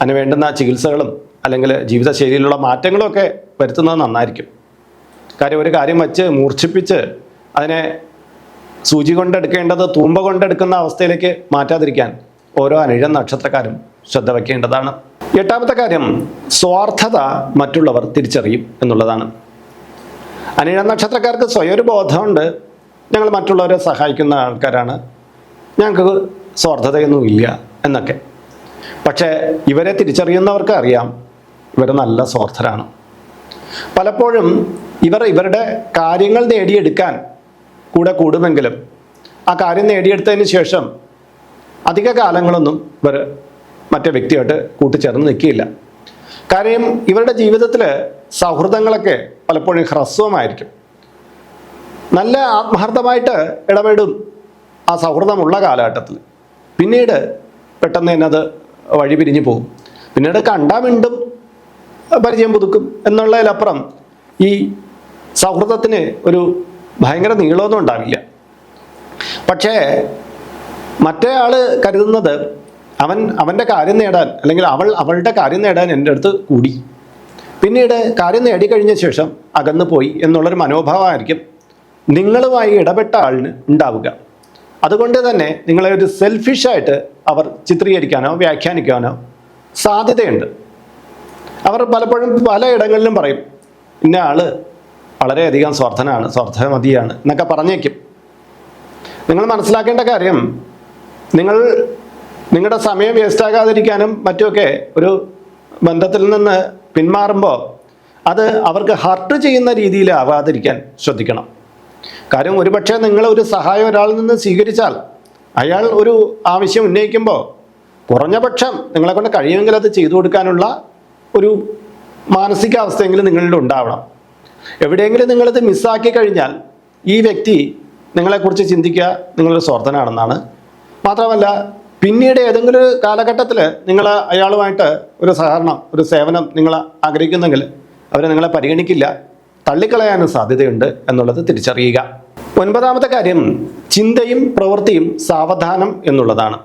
അതിന് വേണ്ടുന്ന ചികിത്സകളും അല്ലെങ്കിൽ ജീവിതശൈലിയിലുള്ള മാറ്റങ്ങളും ഒക്കെ വരുത്തുന്നത് നന്നായിരിക്കും. കാര്യം ഒരു കാര്യം വച്ച് മൂർച്ഛിപ്പിച്ച് അതിനെ സൂചി കൊണ്ടെടുക്കേണ്ടത് തൂമ്പ കൊണ്ടെടുക്കുന്ന അവസ്ഥയിലേക്ക് മാറ്റാതിരിക്കാൻ ഓരോ അനിഴം നക്ഷത്രക്കാരും ശ്രദ്ധ വയ്ക്കേണ്ടതാണ് എട്ടാമത്തെ കാര്യം സ്വാർത്ഥത മറ്റുള്ളവർ തിരിച്ചറിയും എന്നുള്ളതാണ്. അനിഴ നക്ഷത്രക്കാർക്ക് സ്വയം ഒരു ബോധമുണ്ട്. ഞങ്ങൾ മറ്റുള്ളവരെ സഹായിക്കുന്ന ആൾക്കാരാണ്. ഞങ്ങൾക്ക് സ്വാർത്ഥതയൊന്നുമില്ല എന്നൊക്കെ. പക്ഷേ ഇവരെ തിരിച്ചറിയുന്നവർക്ക് അറിയാം ഇവർ നല്ല സ്വാർത്ഥരാണ്. പലപ്പോഴും ഇവർ ഇവരുടെ കാര്യങ്ങൾ നേടിയെടുക്കാൻ കൂടെ കൂടുമെങ്കിലും ആ കാര്യം നേടിയെടുത്തതിന് ശേഷം അധിക കാലങ്ങളൊന്നും ഇവർ മറ്റേ വ്യക്തിയായിട്ട് കൂട്ടിച്ചേർന്ന് നിൽക്കുകയില്ല. കാര്യം ഇവരുടെ ജീവിതത്തിൽ സൗഹൃദങ്ങളൊക്കെ പലപ്പോഴും ഹ്രസ്വമായിരിക്കും. നല്ല ആത്മാർത്ഥമായിട്ട് ഇടപെടും ആ സൗഹൃദമുള്ള കാലഘട്ടത്തിൽ. പിന്നീട് പെട്ടെന്ന് തന്നെ അത് വഴി പിരിഞ്ഞു പോകും. പിന്നീട് കണ്ടാ വീണ്ടും പരിചയം പുതുക്കും എന്നുള്ളതിലപ്പുറം ഈ സൗഹൃദത്തിന് ഒരു ഭയങ്കര നീളമൊന്നും ഉണ്ടാവില്ല. പക്ഷേ മറ്റേ ആൾ കരുതുന്നത് അവൻ അവന്റെ കാര്യം നേടാൻ അല്ലെങ്കിൽ അവൾ അവളുടെ കാര്യം നേടാൻ എന്റെ അടുത്ത് കൂടി. പിന്നീട് കാര്യം നേടിക്കഴിഞ്ഞ ശേഷം അകന്നു പോയി എന്നുള്ളൊരു മനോഭാവമായിരിക്കും നിങ്ങളുമായി ഇടപെട്ട ആളിന് ഉണ്ടാവുക. അതുകൊണ്ട് തന്നെ നിങ്ങളെ ഒരു സെൽഫിഷായിട്ട് അവർ ചിത്രീകരിക്കാനോ വ്യാഖ്യാനിക്കാനോ സാധ്യതയുണ്ട്. അവർ പലപ്പോഴും പല പലയിടങ്ങളിലും പറയും ഇന്ന ആൾ വളരെയധികം സ്വാർത്ഥനാണ് സ്വാർത്ഥമതിയാണ് എന്നൊക്കെ പറഞ്ഞേക്കും. നിങ്ങൾ മനസ്സിലാക്കേണ്ട കാര്യം നിങ്ങൾ നിങ്ങളുടെ സമയം വേസ്റ്റ് ആകാതിരിക്കാനും മറ്റുമൊക്കെ ഒരു ബന്ധത്തിൽ നിന്ന് പിന്മാറുമ്പോൾ അത് അവർക്ക് ഹർട്ട് ചെയ്യുന്ന രീതിയിലാവാതിരിക്കാൻ ശ്രദ്ധിക്കണം. കാര്യം ഒരുപക്ഷെ നിങ്ങൾ ഒരു സഹായം ഒരാളിൽ നിന്ന് സ്വീകരിച്ചാൽ അയാൾ ഒരു ആവശ്യം ഉന്നയിക്കുമ്പോൾ കുറഞ്ഞ പക്ഷം നിങ്ങളെ കൊണ്ട് കഴിയുമെങ്കിൽ അത് ചെയ്തു കൊടുക്കാനുള്ള ഒരു മാനസികാവസ്ഥയെങ്കിലും നിങ്ങളിൽ ഉണ്ടാവണം. എവിടെയെങ്കിലും നിങ്ങളിത് മിസ്സാക്കി കഴിഞ്ഞാൽ ഈ വ്യക്തി നിങ്ങളെക്കുറിച്ച് ചിന്തിക്കുക നിങ്ങളൊരു സ്വാർത്ഥനാണെന്നാണ്. മാത്രമല്ല പിന്നീട് ഏതെങ്കിലും ഒരു കാലഘട്ടത്തിൽ നിങ്ങൾ അയാളുമായിട്ട് ഒരു സഹകരണം ഒരു സേവനം നിങ്ങൾ ആഗ്രഹിക്കുന്നെങ്കിൽ അവർ നിങ്ങളെ പരിഗണിക്കില്ല. തള്ളിക്കളയാനും സാധ്യതയുണ്ട് എന്നുള്ളത് തിരിച്ചറിയുക. ഒൻപതാമത്തെ കാര്യം ചിന്തയും പ്രവൃത്തിയും സാവധാനം എന്നുള്ളതാണ്.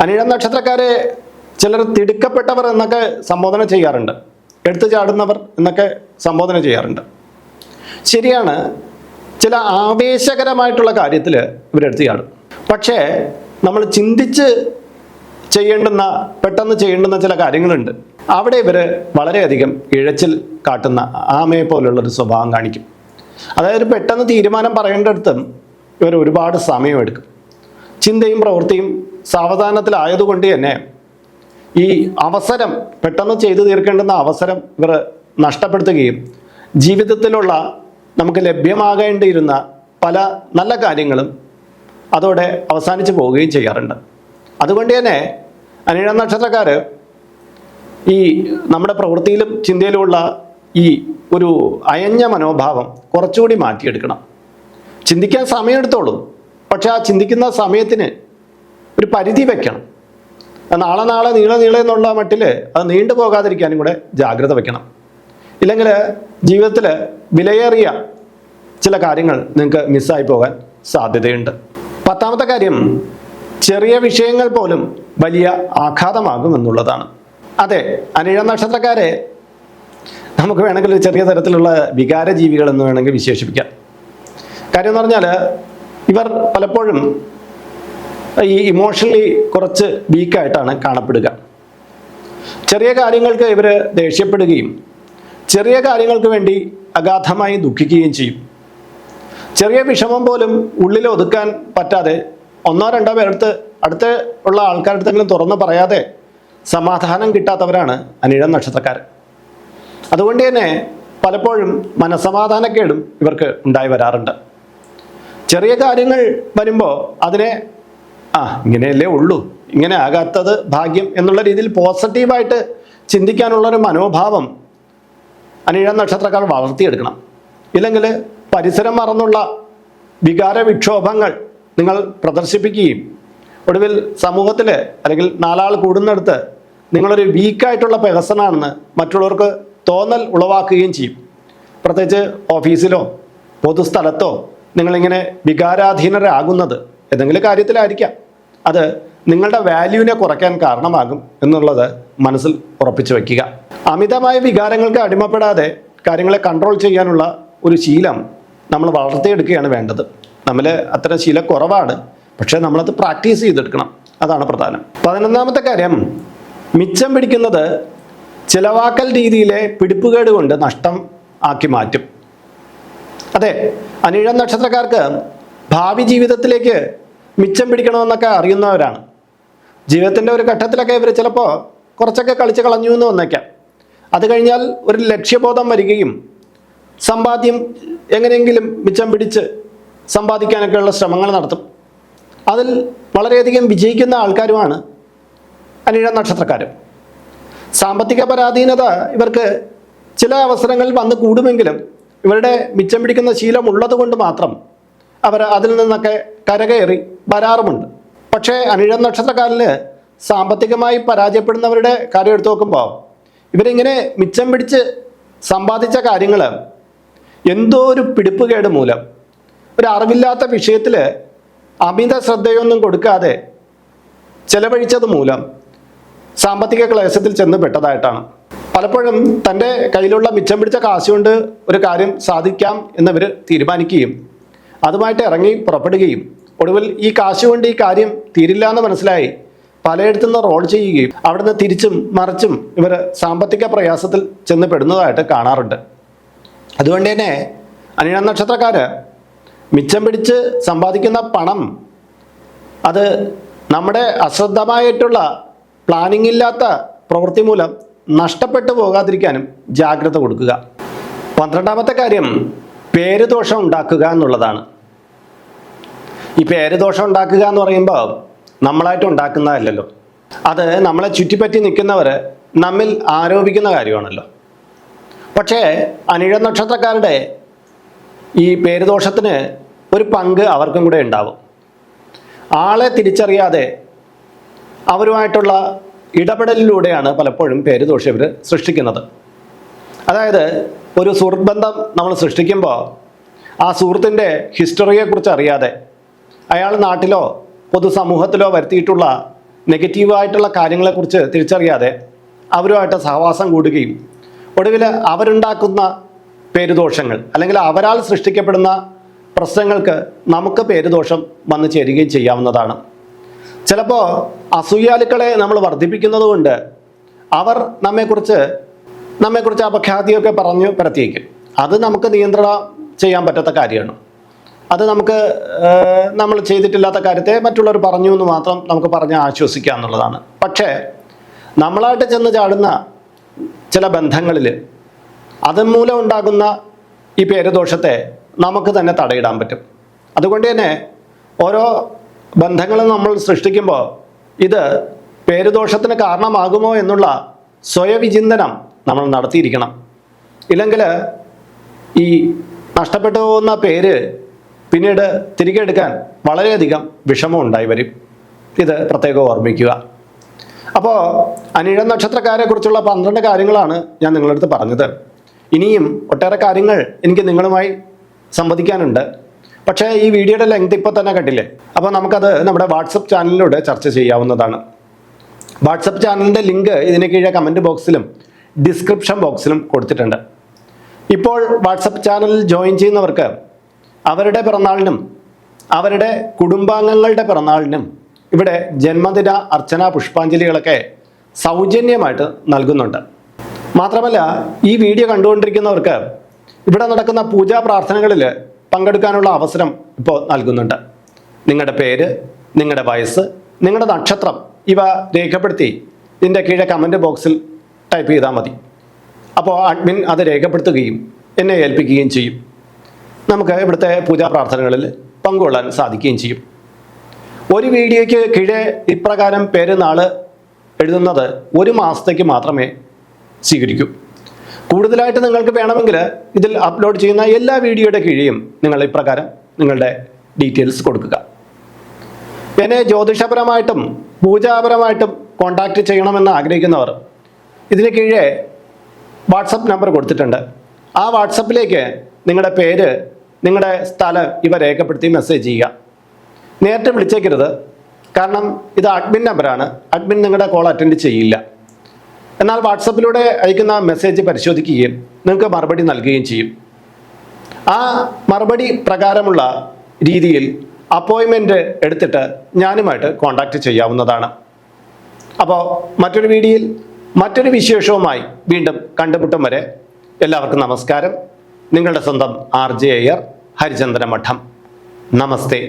അനിഴം നക്ഷത്രക്കാരെ ചിലർ തിടുക്കപ്പെട്ടവർ എന്നൊക്കെ സംബോധന ചെയ്യാറുണ്ട്. എടുത്തു ചാടുന്നവർ എന്നൊക്കെ സംബോധന ചെയ്യാറുണ്ട്. ശരിയാണ് ചില ആവേശകരമായിട്ടുള്ള കാര്യത്തിൽ ഇവരെടുത്ത് ചാടും. പക്ഷേ നമ്മൾ ചിന്തിച്ച് ചെയ്യേണ്ടുന്ന പെട്ടെന്ന് ചെയ്യേണ്ടുന്ന ചില കാര്യങ്ങളുണ്ട്. അവിടെ ഇവർ വളരെയധികം ഇഴച്ചിൽ കാട്ടുന്ന ആമയെ പോലുള്ളൊരു സ്വഭാവം കാണിക്കും. അതായത് പെട്ടെന്ന് തീരുമാനം പറയേണ്ടടുത്തും ഇവർ ഒരുപാട് സമയമെടുക്കും. ചിന്തയും പ്രവൃത്തിയും സാവധാനത്തിലായതുകൊണ്ട് തന്നെ ഈ അവസരം പെട്ടെന്ന് ചെയ്തു തീർക്കേണ്ടുന്ന അവസരം ഇവർ നഷ്ടപ്പെടുത്തുകയും ജീവിതത്തിലുള്ള നമുക്ക് ലഭ്യമാകേണ്ടിയിരുന്ന പല നല്ല കാര്യങ്ങളും അതോടെ അവസാനിച്ച് പോവുകയും ചെയ്യാറുണ്ട്. അതുകൊണ്ട് തന്നെ അനിഴ നക്ഷത്രക്കാർ ഈ നമ്മുടെ പ്രവൃത്തിയിലും ചിന്തയിലുമുള്ള ഈ ഒരു അയഞ്ഞ മനോഭാവം കുറച്ചുകൂടി മാറ്റിയെടുക്കണം. ചിന്തിക്കാൻ സമയമെടുത്തോളൂ. പക്ഷെ ആ ചിന്തിക്കുന്ന സമയത്തിന് ഒരു പരിധി വെക്കണം. നാളെ നാളെ നീളെ നീളെ എന്നുള്ള മട്ടിൽ അത് നീണ്ടു പോകാതിരിക്കാനും കൂടെ ജാഗ്രത വെക്കണം. ഇല്ലെങ്കിൽ ജീവിതത്തിൽ വിലയേറിയ ചില കാര്യങ്ങൾ നിങ്ങൾക്ക് മിസ്സായി പോകാൻ സാധ്യതയുണ്ട്. പത്താമത്തെ കാര്യം ചെറിയ വിഷയങ്ങൾ പോലും വലിയ ആഘാതമാകും എന്നുള്ളതാണ് അതെ അനിഴ നക്ഷത്രക്കാരെ നമുക്ക് വേണമെങ്കിൽ ഒരു ചെറിയ തരത്തിലുള്ള വികാര ജീവികൾ എന്ന് വേണമെങ്കിൽ വിശേഷിപ്പിക്കാം. കാര്യം എന്ന് പറഞ്ഞാൽ ഇവർ പലപ്പോഴും ഈ ഇമോഷണലി കുറച്ച് വീക്കായിട്ടാണ് കാണപ്പെടുക. ചെറിയ കാര്യങ്ങൾക്ക് ഇവർ ദേഷ്യപ്പെടുകയും ചെറിയ കാര്യങ്ങൾക്ക് വേണ്ടി അഗാധമായി ദുഃഖിക്കുകയും ചെയ്യും. ചെറിയ വിഷമം പോലും ഉള്ളിൽ ഒതുക്കാൻ പറ്റാതെ ഒന്നോ രണ്ടോ പേരടുത്ത് അടുത്ത് ഉള്ള ആൾക്കാരടുത്തെങ്കിലും തുറന്ന് പറയാതെ സമാധാനം കിട്ടാത്തവരാണ് അനിഴം നക്ഷത്രക്കാർ അതുകൊണ്ട് തന്നെ പലപ്പോഴും മനസമാധാനക്കേടും ഇവർക്ക് ഉണ്ടായി വരാറുണ്ട്. ചെറിയ കാര്യങ്ങൾ വരുമ്പോൾ അതിനെ ആ ഇങ്ങനെയല്ലേ ഉള്ളൂ. ഇങ്ങനെ ആകാത്തത് ഭാഗ്യം എന്നുള്ള രീതിയിൽ പോസിറ്റീവായിട്ട് ചിന്തിക്കാനുള്ളൊരു മനോഭാവം അനിഴം നക്ഷത്രക്കാർ വളർത്തിയെടുക്കണം. ഇല്ലെങ്കിൽ പരിസരം മറന്നുള്ള വികാര വിക്ഷോഭങ്ങൾ നിങ്ങൾ പ്രദർശിപ്പിക്കുകയും ഒടുവിൽ സമൂഹത്തിൽ അല്ലെങ്കിൽ നാലാൾ കൂടുന്നിടത്ത് നിങ്ങളൊരു വീക്കായിട്ടുള്ള പേഴ്സണാണെന്ന് മറ്റുള്ളവർക്ക് തോന്നൽ ഉളവാക്കുകയും ചെയ്യും. പ്രത്യേകിച്ച് ഓഫീസിലോ പൊതുസ്ഥലത്തോ നിങ്ങളിങ്ങനെ വികാരാധീനരാകുന്നത് ഏതെങ്കിലും കാര്യത്തിലായിരിക്കാം. അത് നിങ്ങളുടെ വാല്യൂവിനെ കുറയ്ക്കാൻ കാരണമാകും എന്നുള്ളത് മനസ്സിൽ ഉറപ്പിച്ചു വയ്ക്കുക. അമിതമായ വികാരങ്ങൾക്ക് അടിമപ്പെടാതെ കാര്യങ്ങളെ കൺട്രോൾ ചെയ്യാനുള്ള ഒരു ശീലം നമ്മൾ വളർത്തിയെടുക്കുകയാണ് വേണ്ടത്. നമ്മൾ അത്തരം ശീലം കുറവാണ്. പക്ഷേ നമ്മളത് പ്രാക്ടീസ് ചെയ്തെടുക്കണം. അതാണ് പ്രധാനം. പതിനൊന്നാമത്തെ കാര്യം മിച്ചം പിടിക്കുന്നത് ചിലവാക്കൽ രീതിയിലെ പിടിപ്പുകേട് കൊണ്ട് നഷ്ടം ആക്കി മാറ്റും. അതെ അനിഴം നക്ഷത്രക്കാർക്ക് ഭാവി ജീവിതത്തിലേക്ക് മിച്ചം പിടിക്കണമെന്നൊക്കെ അറിയുന്നവരാണ്. ജീവിതത്തിന്റെ ഒരു ഘട്ടത്തിലൊക്കെ ഇവർ ചിലപ്പോൾ കുറച്ചൊക്കെ കളിച്ച് കളഞ്ഞു എന്ന് വന്നേക്കാം. അത് കഴിഞ്ഞാൽ ഒരു ലക്ഷ്യബോധം വരികയും സമ്പാദ്യം എങ്ങനെയെങ്കിലും മിച്ചം പിടിച്ച് സമ്പാദിക്കാനൊക്കെയുള്ള ശ്രമങ്ങൾ നടത്തും. അതിൽ വളരെയധികം വിജയിക്കുന്ന ആൾക്കാരുമാണ് അനിഴ നക്ഷത്രക്കാരും. സാമ്പത്തിക പരാധീനത ഇവർക്ക് ചില അവസരങ്ങളിൽ വന്ന് കൂടുമെങ്കിലും ഇവരുടെ മിച്ചം പിടിക്കുന്ന ശീലം ഉള്ളതുകൊണ്ട് മാത്രം അവർ അതിൽ നിന്നൊക്കെ കരകയറി വരാറുമുണ്ട്. പക്ഷേ അനിഴ നക്ഷത്രക്കാരിൽ സാമ്പത്തികമായി പരാജയപ്പെടുന്നവരുടെ കാര്യം എടുത്തു നോക്കുമ്പോൾ ഇവരിങ്ങനെ മിച്ചം പിടിച്ച് സമ്പാദിച്ച കാര്യങ്ങൾ എന്തോ ഒരു പിടിപ്പുകേട് മൂലം. ഒരു അറിവില്ലാത്ത വിഷയത്തിൽ അമിത ശ്രദ്ധയൊന്നും കൊടുക്കാതെ ചെലവഴിച്ചത് മൂലം സാമ്പത്തിക ക്ലേശത്തിൽ ചെന്ന് പെട്ടതായിട്ടാണ്. പലപ്പോഴും തന്റെ കയ്യിലുള്ള മിച്ചം പിടിച്ച കാശ് കൊണ്ട് ഒരു കാര്യം സാധിക്കാം എന്നവർ തീരുമാനിക്കുകയും അതുമായിട്ട് ഇറങ്ങി പുറപ്പെടുകയും ഒടുവിൽ ഈ കാശ് കൊണ്ട് ഈ കാര്യം തീരില്ല എന്ന് മനസ്സിലായി പലയിടത്തുനിന്ന് റോൾ ചെയ്യുകയും അവിടുന്ന് തിരിച്ചും മറിച്ചും ഇവർ സാമ്പത്തിക പ്രയാസത്തിൽ ചെന്ന് പെടുന്നതായിട്ട് കാണാറുണ്ട്. അതുകൊണ്ട് തന്നെ അനിഴ നക്ഷത്രക്കാർ മിച്ചം പിടിച്ച് സമ്പാദിക്കുന്ന പണം അത് നമ്മുടെ അശ്രദ്ധമായിട്ടുള്ള പ്ലാനിംഗ് ഇല്ലാത്ത പ്രവൃത്തി മൂലം നഷ്ടപ്പെട്ടു പോകാതിരിക്കാനും ജാഗ്രത കൊടുക്കുക. പന്ത്രണ്ടാമത്തെ കാര്യം പേരുദോഷം ഉണ്ടാക്കുക എന്നുള്ളതാണ്. ഈ പേരുദോഷം ഉണ്ടാക്കുക എന്ന് പറയുമ്പോൾ നമ്മളായിട്ട് ഉണ്ടാക്കുന്നതല്ലല്ലോ. അത് നമ്മളെ ചുറ്റിപ്പറ്റി നിൽക്കുന്നവർ നമ്മിൽ ആരോപിക്കുന്ന കാര്യമാണല്ലോ. പക്ഷേ അനിഴ നക്ഷത്രക്കാരുടെ ഈ പേരുദോഷത്തിന് ഒരു പങ്ക് അവർക്കും കൂടെ ഉണ്ടാവും. ആളെ തിരിച്ചറിയാതെ അവരുമായിട്ടുള്ള ഇടപെടലിലൂടെയാണ് പലപ്പോഴും പേരുദോഷം ഇവർ സൃഷ്ടിക്കുന്നത്. അതായത് ഒരു സുഹൃത്ത് ബന്ധം നമ്മൾ സൃഷ്ടിക്കുമ്പോൾ ആ സുഹൃത്തിന്റെ ഹിസ്റ്ററിയെക്കുറിച്ച് അറിയാതെ അയാൾ നാട്ടിലോ പൊതുസമൂഹത്തിലോ വരുത്തിയിട്ടുള്ള നെഗറ്റീവായിട്ടുള്ള കാര്യങ്ങളെക്കുറിച്ച് തിരിച്ചറിയാതെ അവരുമായിട്ട് സഹവാസം കൂടുകയും ഒടുവിൽ അവരുണ്ടാക്കുന്ന പേരുദോഷങ്ങൾ അല്ലെങ്കിൽ അവരാൽ സൃഷ്ടിക്കപ്പെടുന്ന പ്രശ്നങ്ങൾക്ക് നമുക്ക് പേരുദോഷം വന്നു ചേരുകയും ചെയ്യാവുന്നതാണ്. ചിലപ്പോൾ അസൂയാലുക്കളെ നമ്മൾ വർദ്ധിപ്പിക്കുന്നത് കൊണ്ട് അവർ നമ്മെക്കുറിച്ച് നമ്മെക്കുറിച്ച് അപഖ്യാതിയൊക്കെ പറഞ്ഞു പരത്തിയേക്കും. അത് നമുക്ക് നിയന്ത്രണം ചെയ്യാൻ പറ്റാത്ത കാര്യമാണ്. അത് നമുക്ക് നമ്മൾ ചെയ്തിട്ടില്ലാത്ത കാര്യത്തെ മറ്റുള്ളവർ പറഞ്ഞു എന്ന് മാത്രം നമുക്ക് പറഞ്ഞ് ആശ്വസിക്കുക എന്നുള്ളതാണ്. പക്ഷേ നമ്മളായിട്ട് ചെന്ന് ചാടുന്ന ചില ബന്ധങ്ങളിൽ അതുമൂലം ഉണ്ടാകുന്ന ഈ പേരുദോഷത്തെ നമുക്ക് തന്നെ തടയിടാൻ പറ്റും. അതുകൊണ്ട് തന്നെ ഓരോ ബന്ധങ്ങളും നമ്മൾ സൃഷ്ടിക്കുമ്പോൾ ഇത് പേരുദോഷത്തിന് കാരണമാകുമോ എന്നുള്ള സ്വയവിചിന്തനം നമ്മൾ നടത്തിയിരിക്കണം. ഇല്ലെങ്കിൽ ഈ നഷ്ടപ്പെട്ടു പോകുന്ന പേര് പിന്നീട് തിരികെ എടുക്കാൻ വളരെയധികം വിഷമം ഉണ്ടായി വരും. ഇത് പ്രത്യേകം ഓർമ്മിക്കുക. അപ്പോൾ അനിഴ നക്ഷത്രക്കാരെ കുറിച്ചുള്ള പന്ത്രണ്ട് കാര്യങ്ങളാണ് ഞാൻ നിങ്ങളുടെ അടുത്ത് പറഞ്ഞത്. ഇനിയും ഒട്ടേറെ കാര്യങ്ങൾ എനിക്ക് നിങ്ങളുമായി സംവദിക്കാനുണ്ട്. പക്ഷേ ഈ വീഡിയോയുടെ ലെങ്ത് ഇപ്പോൾ തന്നെ കണ്ടില്ലേ? അപ്പോൾ നമുക്കത് നമ്മുടെ വാട്സപ്പ് ചാനലിലൂടെ ചർച്ച ചെയ്യാവുന്നതാണ്. വാട്സപ്പ് ചാനലിന്റെ ലിങ്ക് ഇതിന് കീഴെ കമന്റ് ബോക്സിലും ഡിസ്ക്രിപ്ഷൻ ബോക്സിലും കൊടുത്തിട്ടുണ്ട്. ഇപ്പോൾ വാട്സപ്പ് ചാനലിൽ ജോയിൻ ചെയ്യുന്നവർക്ക് അവരുടെ പിറന്നാളിനും അവരുടെ കുടുംബാംഗങ്ങളുടെ പിറന്നാളിനും ഇവിടെ ജന്മദിന അർച്ചന പുഷ്പാഞ്ജലികളൊക്കെ സൗജന്യമായിട്ട് നൽകുന്നുണ്ട്. മാത്രമല്ല ഈ വീഡിയോ കണ്ടുകൊണ്ടിരിക്കുന്നവർക്ക് ഇവിടെ നടക്കുന്ന പൂജാ പ്രാർത്ഥനകളിൽ പങ്കെടുക്കാനുള്ള അവസരം ഇപ്പോൾ നൽകുന്നുണ്ട്. നിങ്ങളുടെ പേര് നിങ്ങളുടെ വയസ്സ് നിങ്ങളുടെ നക്ഷത്രം ഇവ രേഖപ്പെടുത്തി ഇതിന്റെ കീഴെ കമന്റ് ബോക്സിൽ ടൈപ്പ് ചെയ്താൽ മതി. അപ്പോൾ അഡ്മിൻ അത് രേഖപ്പെടുത്തുകയും എന്നെ ഏൽപ്പിക്കുകയും ചെയ്യും. നമുക്ക് ഇവിടുത്തെ പൂജാ പ്രാർത്ഥനകളിൽ പങ്കുകൊള്ളാൻ സാധിക്കുകയും ചെയ്യും. ഒരു വീഡിയോയ്ക്ക് കീഴെ ഇപ്രകാരം പേര് നാൾ എഴുതുന്നത് ഒരു മാസത്തേക്ക് മാത്രമേ സ്വീകരിക്കൂ. കൂടുതലായിട്ട് നിങ്ങൾക്ക് വേണമെങ്കിൽ ഇതിൽ അപ്ലോഡ് ചെയ്യുന്ന എല്ലാ വീഡിയോയുടെ കീഴെയും നിങ്ങൾ ഇപ്രകാരം നിങ്ങളുടെ ഡീറ്റെയിൽസ് കൊടുക്കുക. എന്നെ ജ്യോതിഷപരമായിട്ടും പൂജാപരമായിട്ടും കോണ്ടാക്ട് ചെയ്യണമെന്ന് ആഗ്രഹിക്കുന്നവർ ഇതിന് കീഴെ വാട്സപ്പ് നമ്പർ കൊടുത്തിട്ടുണ്ട്. ആ വാട്സപ്പിലേക്ക് നിങ്ങളുടെ പേര് നിങ്ങളുടെ സ്ഥലം ഇവ രേഖപ്പെടുത്തി മെസ്സേജ് ചെയ്യുക. നേരിട്ട് വിളിച്ചേക്കരുത്. കാരണം ഇത് അഡ്മിൻ നമ്പറാണ് അഡ്മിൻ നിങ്ങളുടെ കോൾ അറ്റൻഡ് ചെയ്യില്ല. എന്നാൽ വാട്സപ്പിലൂടെ അയക്കുന്ന മെസ്സേജ് പരിശോധിക്കുകയും നിങ്ങൾക്ക് മറുപടി നൽകുകയും ചെയ്യും. ആ മറുപടി പ്രകാരമുള്ള രീതിയിൽ അപ്പോയിൻമെന്റ് എടുത്തിട്ട് ഞാനുമായിട്ട് കോണ്ടാക്ട് ചെയ്യാവുന്നതാണ്. അപ്പോൾ മറ്റൊരു വീഡിയോയിൽ മറ്റൊരു വിശേഷവുമായി വീണ്ടും കണ്ടുമുട്ടും വരെ എല്ലാവർക്കും നമസ്കാരം. നിങ്ങളുടെ സ്വന്തം ആർ ജെ അയ്യർ ഹരിചന്ദ്ര മഠം നമസ്തേ.